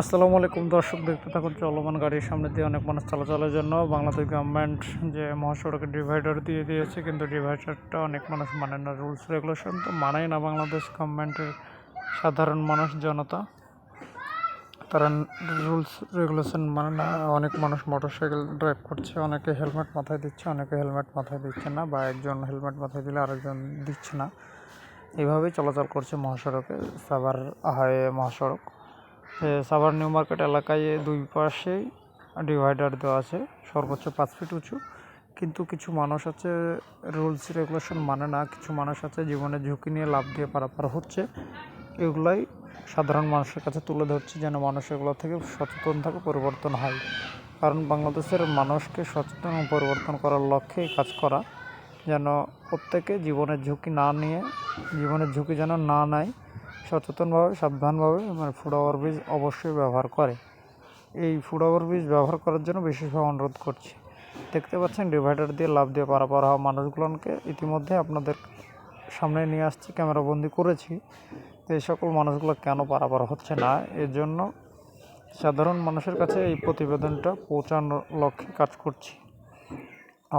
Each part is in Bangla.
আসসালামু আলাইকুম, দর্শক দেখতে থাকুন চলমান গাড়ির সামনে দিয়ে অনেক মানুষ চলাচলের জন্য। বাংলাদেশ গভর্নমেন্ট যে মহাসড়কে ডিভাইডার দিয়ে দিয়েছে, কিন্তু ডিভাইডারটা অনেক মানুষ মানে না রুলস রেগুলেশন তো মানেই না বাংলাদেশ গভর্নমেন্টের সাধারণ মানুষ, জনতা। তারা রুলস রেগুলেশন মানে না, অনেক মানুষ মোটরসাইকেল ড্রাইভ করছে, অনেকে হেলমেট মাথায় দিচ্ছে, অনেকে হেলমেট মাথায় দিচ্ছে না, বা একজন হেলমেট মাথায় দিলে আরেকজন দিচ্ছে না। এইভাবেই চলাচল করছে মহাসড়কে, সাভার হাই মহাসড়ক। সাভার নিউ মার্কেট এলাকায় দুই পাশেই ডিভাইডার দেওয়া আছে। সর্বোচ্চ পাঁচ ফিট উঁচু। কিন্তু কিছু মানুষ আছে, রুলস, রেগুলেশন মানে না। কিছু মানুষ আছে জীবনের ঝুঁকি নিয়ে লাভ দিয়ে পারাপার হচ্ছে। এগুলাই সাধারণ মানুষের কাছে তুলে ধরছি যেন মানুষ এগুলো থেকে সচেতন থাকে, পরিবর্তন হয়। কারণ বাংলাদেশের মানুষকে সচেতন পরিবর্তন করার লক্ষ্যে কাজ করা। যেন প্রত্যেকে জীবনের ঝুঁকি না নিয়ে, জীবনের ঝুঁকি যেন না নেয় সচেতনভাবে, সাবধানভাবে মানে ফুড ওভার ব্রিজ অবশ্যই ব্যবহার করে। এই ফুড ওভার ব্রিজ ব্যবহার করার জন্য বিশেষভাবে অনুরোধ করছি। দেখতে পাচ্ছেন ডিভাইডার দিয়ে লাভ দিয়ে পারাপার হওয়া মানুষগুলোকে ইতিমধ্যে আপনাদের সামনে নিয়ে আসছি ক্যামেরাবন্দি করেছি। তো এই সকল মানুষগুলো কেন পারাপার হচ্ছে না? এর জন্য সাধারণ মানুষের কাছে এই প্রতিবেদনটা পৌঁছানোর লক্ষ্যে কাজ করছি।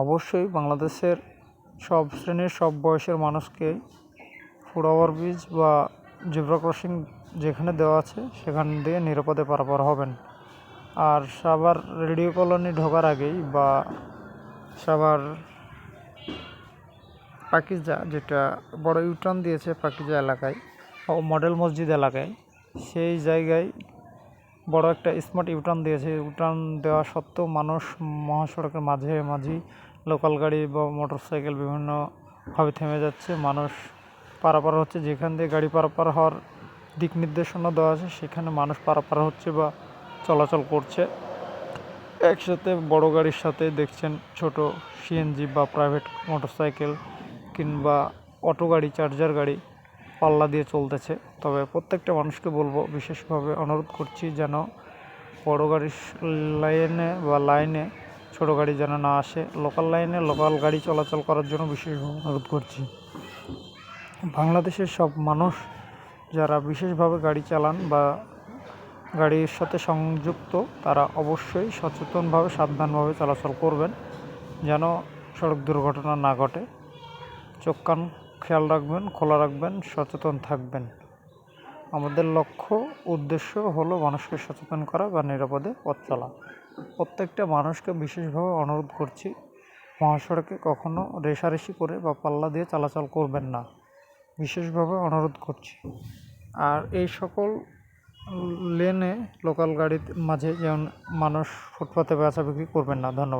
অবশ্যই বাংলাদেশের সব শ্রেণির সব বয়সের মানুষকে ফুড ওভার ব্রিজ বা জেব্রা ক্রসিং যেখানে দেওয়া আছে, সেখান দিয়ে নিরাপদে পারাপার হবেন। আর সাভার রেডিও কলোনি ঢোকার আগেই বা সাভার পাকিজা যেটা বড় ইউটার্ন দিয়েছে পাকিজা এলাকায়, ও মডেল মসজিদ এলাকায়, সেই জায়গায় বড় একটা স্মার্ট ইউটার্ন দিয়েছে। ইউটার্ন দেওয়া সত্ত্বেও মানুষ মহাসড়কের মাঝে মাঝি লোকাল গাড়ি বা মোটর সাইকেল বিভিন্নভাবে থেমে যাচ্ছে। মানুষ পারাপার হচ্ছে, যেখান দিয়ে গাড়ি পারাপার হওয়ার দিক নির্দেশনা দেওয়া আছে, সেখানে মানুষ পারাপার হচ্ছে বা চলাচল করছে। একসাথে বড় গাড়ির সাথে দেখছেন ছোট সিএনজি বা প্রাইভেট মোটরসাইকেল কিংবা অটো গাড়ি চার্জার গাড়ি পাল্লা দিয়ে চলতেছে। তবে প্রত্যেকটা মানুষকে বলব, বিশেষভাবে অনুরোধ করছি যেন বড় গাড়ির লাইনে বা লাইনে ছোট গাড়ি যেন না আসে। লোকাল লাইনে লোকাল গাড়ি চলাচল করার জন্য বিশেষভাবে অনুরোধ করছি। বাংলাদেশের সব মানুষ যারা বিশেষভাবে গাড়ি চালান বা গাড়ির সাথে সংযুক্ত, তারা অবশ্যই সচেতনভাবে, সাবধানভাবে চলাচল করবেন যেন সড়ক দুর্ঘটনা না ঘটে। চোখ কান খেয়াল রাখবেন, খোলা রাখবেন, সচেতন থাকবেন। আমাদের লক্ষ্য, উদ্দেশ্য হলো মানুষকে সচেতন করা বা নিরাপদে পথ চলা। প্রত্যেকটা মানুষকে বিশেষভাবে অনুরোধ করছি, মহাসড়কে কখনো রেশারেশি করে বা পাল্লা দিয়ে চলাচল করবেন না। বিশেষভাবে অনুরোধ করছি। আর এই সকল লেনে লোকাল গাড়ির মাঝে যেমন মানুষ ফুটপাতে বেচা বিক্রি করবেন না। ধন্যবাদ।